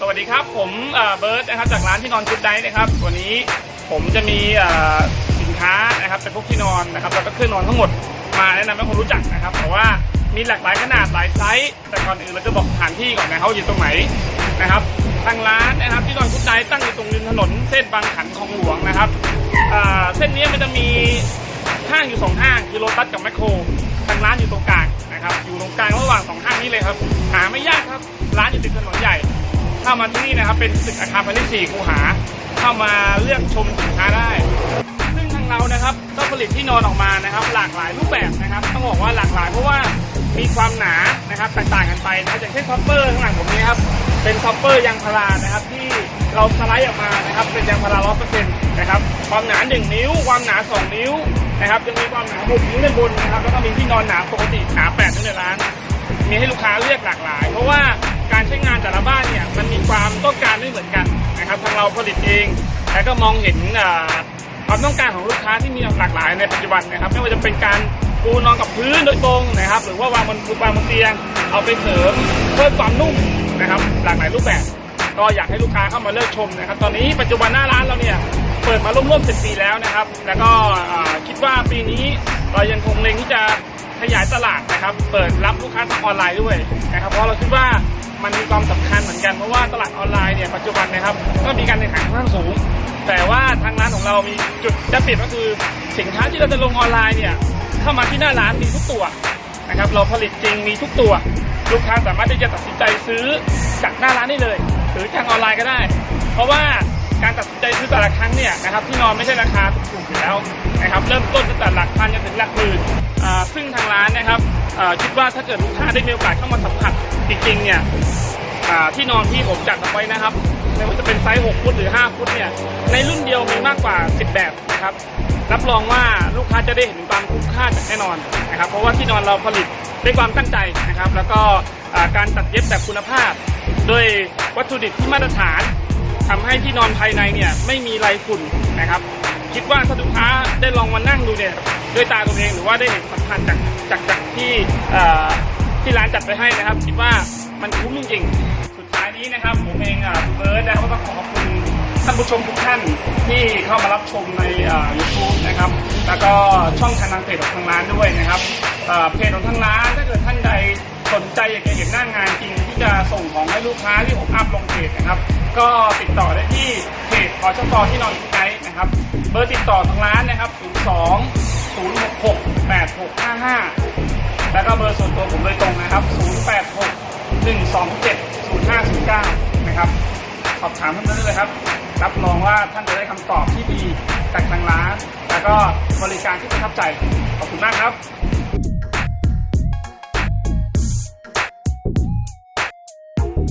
สวัสดีครับ ผมเบิร์ตนะครับจากร้านที่นอนชุดได้นะครับ วันนี้ผมจะมีสินค้านะครับเป็นพวกที่นอนนะครับแล้วก็เครื่องนอนทั้งหมดมาแนะนำให้คนรู้จักนะครับแต่ว่ามีหลากหลายขนาดหลายไซส์แต่ก่อนอื่นเราจะบอกสถานที่ก่อนนะครับว่าอยู่ตรงไหนนะครับทางร้านนะครับที่นอนชุดไดตั้งอยู่ตรงริมถนนเส้นบางขันคลองหลวงนะครับเส้นนี้มันจะมีห้างอยู่สองห้างคือโลตัสกับแมคโครทางร้านอยู่ตรงกลางนะครับอยู่ตรงกลางระหว่างสองห้างนี้เลยครับหาไม่ยากครับร้านอยู่ติดถนนใหญ่ เข้ามาที่นี่นะครับเป็นตึกอาคารพาณิชย์สี่คูหา เข้ามาเลือกชมสินค้าได้ ซึ่งทางเรานะครับก็ผลิตที่นอนออกมานะครับ หลากหลายรูปแบบนะครับ ต้องบอกว่าหลากหลายเพราะว่ามีความหนานะครับแตกต่างกันไปนะครับอย่างเช่นท็อปเปอร์ข้างหลังผมนี้ครับเป็นท็อปเปอร์ยางพารานะครับ ที่เราสไลด์ออกมานะครับเป็นยางพาราร้อยเปอร์เซ็นต์นะครับความหนา1นิ้ว ความหนา2นิ้วนะครับยังมีความหนา6นิ้วด้านบนนะครับแล้วก็มีที่นอนหนาปกติหนา8นิ้วในร้าน มีให้ลูกค้าเลือกหลากหลาย เพราะว่า การใช้งานแต่ละบ้านเนี่ยมันมีความต้องการไม่เหมือนกันนะครับทางเราผลิตเอง แล้วก็มองเห็นอ่าความต้องการของลูกค้าที่มีหลากหลายในปัจจุบันนะครับ ไม่ว่าจะเป็นการปูนอนกับพื้นโดยตรงนะครับ หรือว่าวางบนวางบนเตียง เอาไปเสริมเพิ่มความนุ่มนะครับ หลากหลายรูปแบบ ก็อยากให้ลูกค้าเข้ามาเลือกชมนะครับ ตอนนี้ปัจจุบันหน้าร้านเราเนี่ยเปิดมาร่วมๆ10ปีแล้วนะครับ แล้วก็คิดว่าปีนี้เรายังคงเล็งที่จะขยายตลาดนะครับ เปิดรับลูกค้าทางออนไลน์ด้วยนะครับ เพราะเราคิดว่า มันมีความสำคัญเหมือนกันเพราะว่าตลาดออนไลน์เนี่ยปัจจุบันนะครับก็มีการแข่งขันค่อนข้างสูง แต่ว่าทางร้านของเรามีจุดจะเปรียนก็คือสินค้าที่เราจะลงออนไลน์เนี่ยเข้ามาที่หน้าร้านมีทุกตัวนะครับเราผลิตจริงมีทุกตัว ลูกค้าสามารถที่จะตัดสินใจซื้อจากหน้าร้านได้เลย หรือทางออนไลน์ก็ได้ เพราะว่า การตัดสินใจซื้อแต่ละครั้งเนี่ยนะครับที่นอนไม่ใช่ราคาถูกๆอยู่แล้วนะครับเริ่มต้นตั้งแต่หลักพันจนถึงหลักหมื่นซึ่งทางร้านนะครับคิดว่าถ้าเกิดลูกค้าได้มีโอกาสเข้ามาสัมผัสจริงๆเนี่ยที่นอนที่ผมจัดเอาไว้นะครับไม่ว่าจะเป็นไซส์ 6 ฟุตหรือ 5 ฟุตเนี่ยในรุ่นเดียวมีมากกว่า 10 แบบนะครับรับรองว่าลูกค้าจะได้เห็นความคุ้มค่าอย่างแน่นอนนะครับ เพราะว่าที่นอนเราผลิตด้วยความตั้งใจนะครับ แล้วก็การตัดเย็บแบบคุณภาพ ด้วยวัตถุดิบที่มาตรฐาน ทำให้ที่นอนภายในเนี่ยไม่มีไรฝุ่นนะครับ คิดว่าถ้าลูกค้าได้ลองมานั่งดูเนี่ยด้วยตาตัวเองหรือว่าได้เห็นสัมผัสจากจากจากที่ที่ร้านจัดไปให้นะครับ คิดว่ามันคุ้มจริงๆ สุดท้ายนี้นะครับผมเองอะเบิร์ดนะครับก็ต้องขอขอบคุณท่านผู้ชมทุกท่านที่เข้ามารับชมในยูทูบนะครับ แล้วก็ช่องทางทางเพจของทางร้านด้วยนะครับเพจของทางร้านถ้าเกิดท่านใด สนใจอยากจะเห็นหน้างานจริงที่จะส่งของให้ลูกค้าที่ผมอัพลงเพจนะครับ ก็ติดต่อได้ที่เพจขอชกที่นอนทุกไนท์นะครับ เบอร์ติดต่อทางร้านนะครับ 02 066 8655 แล้วก็เบอร์ส่วนตัวผมโดยตรงนะครับ 086 127 0509 นะครับ สอบถามเพื่อนๆได้เลยครับ รับรองว่าท่านจะได้คำตอบที่ดีจากทางร้าน แล้วก็บริการที่ประทับใจ ขอบคุณมากครับ